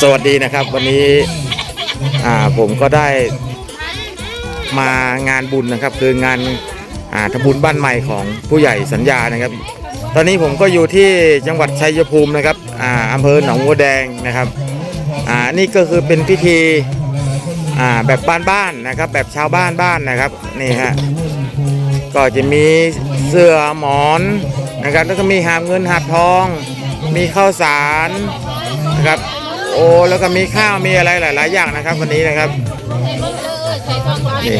สวัสดีนะครับวันนี้ผมก็ได้มางานบุญนะครับ คืองานาทำบุญบ้านใหม่ของผู้ใหญ่สัญญานะครับ ตอนนี้ผมก็อยู่ที่จังหวัดชัยภูมินะครับออำเภอหนองบัวแดงนะครับนี่ก็คือเป็นพิธีแบบบ้านๆนะครับ แบบชาวบ้านบ้านนะครับนี่ฮะก็จะมีเสื้อหมอนนะครับแล้วก็มีหาบเงินหาบทอง มีข้าวสารนะครับ โอ้แล้วก็มีข้าวมีอะไรหลาย ๆ อย่างนะครับวันนี้นะครับนี่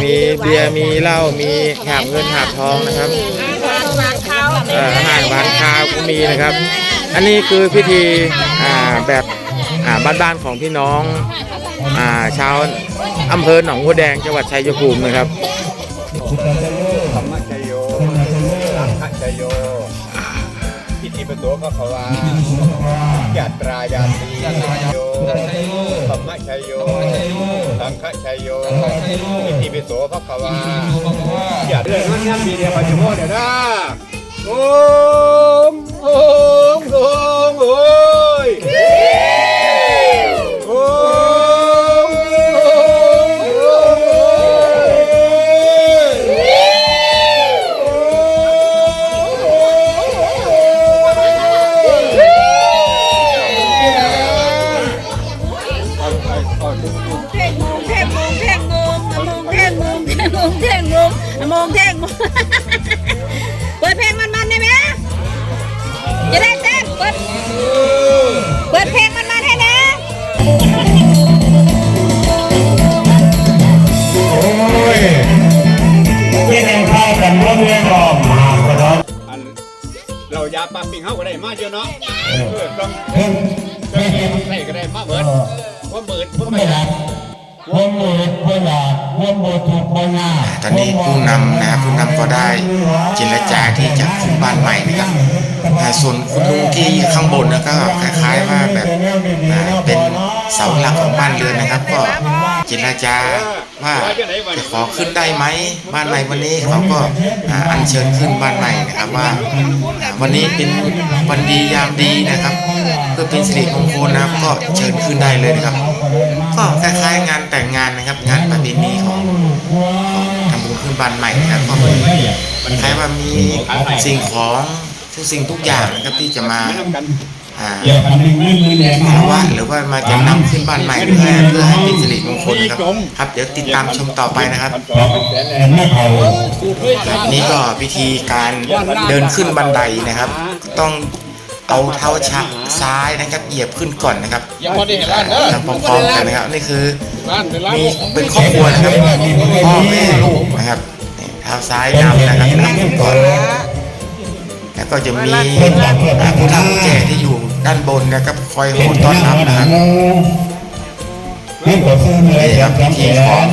มีเบียร์มีเหล้ามีหาบเงินหาบทองนะครับเอ่ออาหารหวานข้าวก็มีนะครับ อันนี้คือพิธีอ่าแบบอ่าบ้านๆของพี่น้องอ่าชาวอำเภอหนองบัวแดงจังหวัดชัยภูมินะครับ ธรรมชโยสังฆชโย พิธีประตูก็เขาว่าญาตรายาตีโยธรรมชโยสังฆชโยพิธีประตูก็เขาว่าญาติเรื่องนั้นยังมีเดียวปัจจุบันเดี๋ยวนะโอ้มโอ้มโอ้ม ที่แนวข้าวกันร่วมเรียนรอบมากระดอนอันเรายาปลาปิงเฮาก็ได้มากเยอะเนาะเออต้องเพิ่งเครื่องเก็บใส่ก็ได้มากเบิดว่าเบิดว่าไม่ไม่หลับวนมือเวลาวนมือถูกวนหน้าตอนนี้ผู้นำนะครับผู้นำก็ได้เจรจาที่จะขึ้นบ้านใหม่นะครับส่วนคุณลุงที่ข้างบนนะก็คล้ายๆว่าแบบเป็น เสาหลักของบ้านเรือนนะครับ ก็เจรจาว่าจะขอขึ้นได้ไหมบ้านใหม่วันนี้เขาก็อัญเชิญขึ้นบ้านใหม่นะครับว่า วันนี้เป็นวันดียามดีนะครับเพื่อเป็นสิริมงคลนะครับ ก็เชิญขึ้นได้เลยนะครับ ก็คล้ายๆงานแต่งงานนะครับ งานประเพณีของทำบุญขึ้นบ้านใหม่นะครับก็เหมือนมันคล้ายว่ามีสิ่งของทุกสิ่งทุกอย่างนะครับที่จะมา ไม่ทำกันอ่าเกี่ยวกับมือมือแดงคารวะหรือว่ามาจะนำขึ้นบ้านใหม่เพื่อเพื่อให้เป็นสิริมงคลนะครับครับ เดี๋ยวติดตามชมต่อไปนะครับแต่ไม่เขานี่ก็พิธีการเดินขึ้นบันไดนะครับ ต้องเอาเท้าชักซ้ายนะครับเหยียบขึ้นก่อนนะครับทำพร้อมๆกันนะครับนี่คือมีเป็นครอบครัวนะครับพ่อแม่ลูกนะครับนี่เท้าซ้ายนำนะครับนำขึ้นก่อนแล้วก็จะมีอ่าผู้เฒ่าผู้แก่ที่อยู่ ด้านบนนะครับคอยโหดต้อนรับนะครับนี่ก็คือเมื่อนี่ครับจำพิธีแล้ขอวง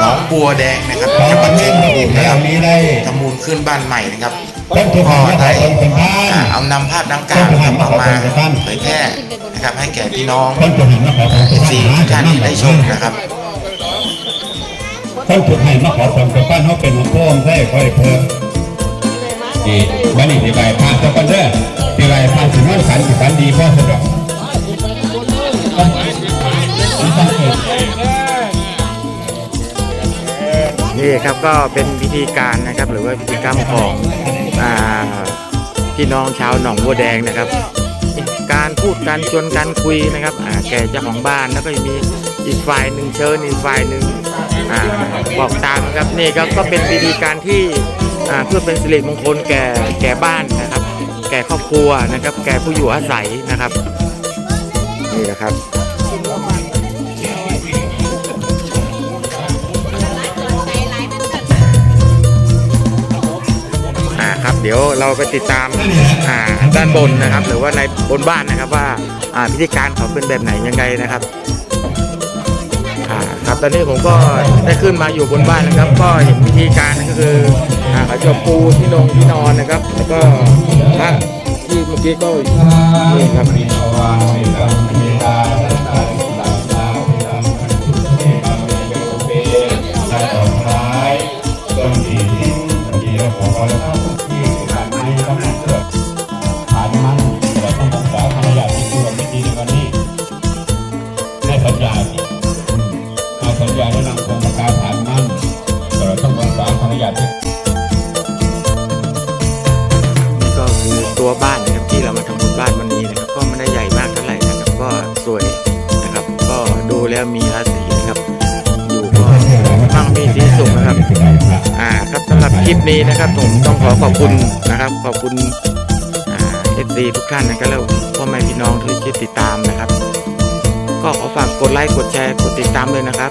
หนองบัวแดงนะครับจังหวัดชัยภูมินะครับนี้ได้ทำบุญขึ้นบ้านใหม่นะครับต้นทุนก็ของได้เราเป็นบ้าอ่านเอานำภาพดังกล่าวนะครับเอามาเผยแพร่นะครับ ให้แก่พี่น้องต้นทุนให้มาขอความเอฟซีทุกท่านที่ได้ชมนะครับต้นทุนให้มาขอความเป็นบ้านเขาเป็นของพ่อมได้ค่อยเพิ่ม ดีวันนี้ที่ใบพาสกันเด้อที่ใบพาสิมันขันสิขันดีพ่อสะดวกนี่ครับก็เป็นพิธีการนะครับหรือว่าพิธีกรรมของอพี่น้องชาวหนองบัวแดงนะครับ การพูดการชวนการคุยนะครับแก่เจ้าของบ้านแล้วก็มีอีกฝ่ายหนึ่งเชิญอีกฝ่ายหนึ่งอบอกตามนะครับนี่ก็ก็เป็นพิธีการที่ เพื่อเป็นสิริมงคลแก่แก่บ้านนะครับ แก่ครอบครัวนะครับ แก่ผู้อยู่อาศัยนะครับนี่นะครับอ่าครับเดี๋ยวเราไปติดตามอ่าด้านบนนะครับ หรือว่าในบนบ้านนะครับว่าอ่าพิธีการเขาเป็นแบบไหนยังไงนะครับอ่าครับตอนนี้ผมก็ได้ขึ้นมาอยู่บนบ้านนะครับ ก็เห็นวิธีการก็คือ อ่าเขาจะปูที่นงที่นอนนะครับ แล้วก็พระที่เมื่อกี้ก็นี่ครับ นี้นะครับผมต้องขอขอบคุณนะครับ ขอบคุณเอฟซีทุกท่านนะครับแล้วพ่อแม่พี่น้องที่ติดตามนะครับ ก็ขอฝากกดไลค์กดแชร์กดติดตามเลยนะครับ